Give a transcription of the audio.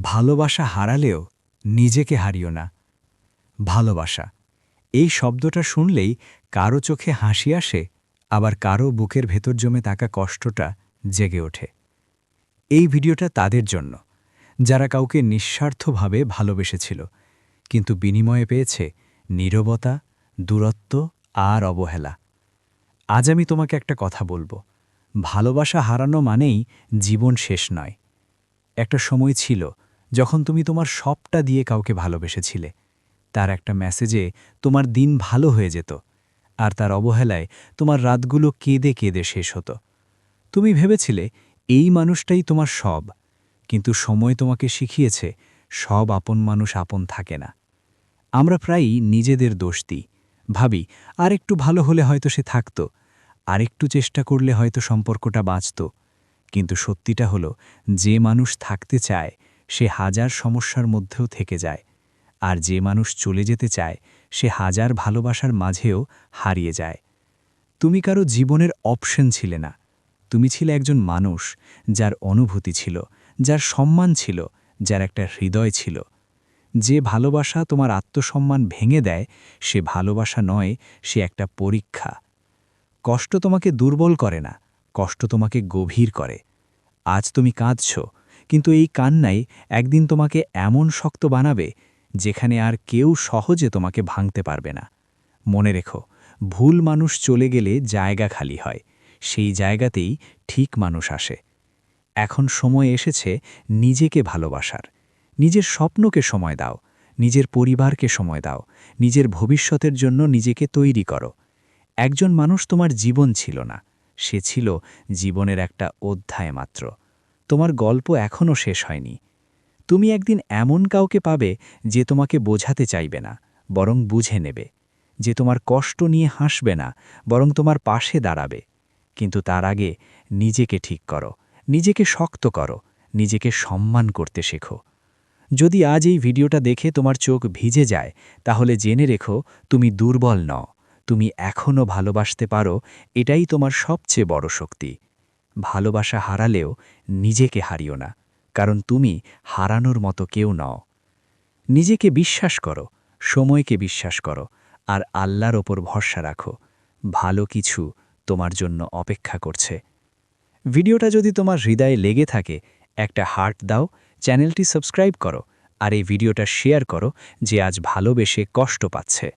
ভালোবাসা হারালেও নিজেকে হারিও না। ভালোবাসা। এই শব্দটা শুনলেই কারও চোখে হাসি আসে, আবার কারও বুকের ভেতর জমে থাকা কষ্টটা জেগে ওঠে। এই ভিডিওটা তাদের জন্য। যারা কাউকে নিঃস্বার্থভাবে ভালোবেসেছিল, কিন্তু বিনিময়ে পেয়েছে নীরবতা, দূরত্ব আর অবহেলা। আজ আমি তোমাকে একটা কথা বলব। ভালোবাসা হারানো মানেই জীবন শেষ নয়। একটা সময় ছিল যখন তুমি তোমার সবটা দিয়ে কাউকে ভালোবেসেছিলে, তার একটা মেসেজে তোমার দিন ভালো হয়ে যেত, আর তার অবহেলায় তোমার রাতগুলো কেঁদে কেঁদে শেষ হতো। তুমি ভেবেছিলে, এই মানুষটাই তোমার সব, কিন্তু সময় তোমাকে শিখিয়েছে, সব আপন মানুষ আপন থাকে না। আমরা প্রায়ই নিজেদের দোষ দিই, ভাবি আর একটু ভালো হলে হয়তো সে থাকত, আরেকটু চেষ্টা করলে হয়তো সম্পর্কটা বাঁচত, কিন্তু সত্যিটা হলো, যে মানুষ থাকতে চায় সে হাজার সমস্যার মধ্যেও থেকে যায়, আর যে মানুষ চলে যেতে চায়, সে হাজার ভালোবাসার মাঝেও হারিয়ে যায়। তুমি কারও জীবনের অপশন ছিলে না। তুমি ছিলে একজন মানুষ, যার অনুভূতি ছিল, যার সম্মান ছিল, যার একটা হৃদয় ছিল। যে ভালোবাসা তোমার আত্মসম্মান ভেঙে দেয়, সে ভালোবাসা নয়, সে একটা পরীক্ষা। কষ্ট তোমাকে দুর্বল করে না, কষ্ট তোমাকে গভীর করে। আজ তুমি কাঁদছ কিন্তু এই কান্নাই একদিন তোমাকে এমন শক্ত বানাবে যেখানে আর কেউ সহজে তোমাকে ভাঙতে পারবে না। মনে রেখো, ভুল মানুষ চলে গেলে জায়গা খালি হয়, সেই জায়গাতেই ঠিক মানুষ আসে। এখন সময় এসেছে নিজেকে ভালোবাসার। নিজের স্বপ্নকে সময় দাও, নিজের পরিবারকে সময় দাও, নিজের ভবিষ্যতের জন্য নিজেকে তৈরি করো। একজন মানুষ তোমার জীবন ছিল না, সে ছিল জীবনের একটা অধ্যায় মাত্র তোমার গল্প এখনও শেষ হয়নি। তুমি একদিন এমন কাউকে পাবে যে তোমাকে বোঝাতে চাইবে না, বরং বুঝে নেবে, যে তোমার কষ্ট নিয়ে হাসবে না, বরং তোমার পাশে দাঁড়াবে। কিন্তু তার আগে নিজেকে ঠিক করো, নিজেকে শক্ত করো, নিজেকে সম্মান করতে শেখো। যদি আজ এই ভিডিওটা দেখে তোমার চোখ ভিজে যায়, তাহলে জেনে রেখো তুমি দুর্বল নও, তুমি এখনও ভালোবাসতে পারো, এটাই তোমার সবচেয়ে বড় শক্তি। ভালোবাসা হারালেও নিজেকে হারিও না, কারণ তুমি হারানোর মতো কেউ নও। নিজেকে বিশ্বাস করো, সময়কে বিশ্বাস করো, আর আল্লাহর ওপর ভরসা রাখো। ভালো কিছু তোমার জন্য অপেক্ষা করছে। ভিডিওটা যদি তোমার হৃদয়ে লেগে থাকে, একটা হার্ট দাও, চ্যানেলটি সাবস্ক্রাইব করো, আর এই ভিডিওটা শেয়ার করো যে আজ ভালোবেসে কষ্ট পাচ্ছে।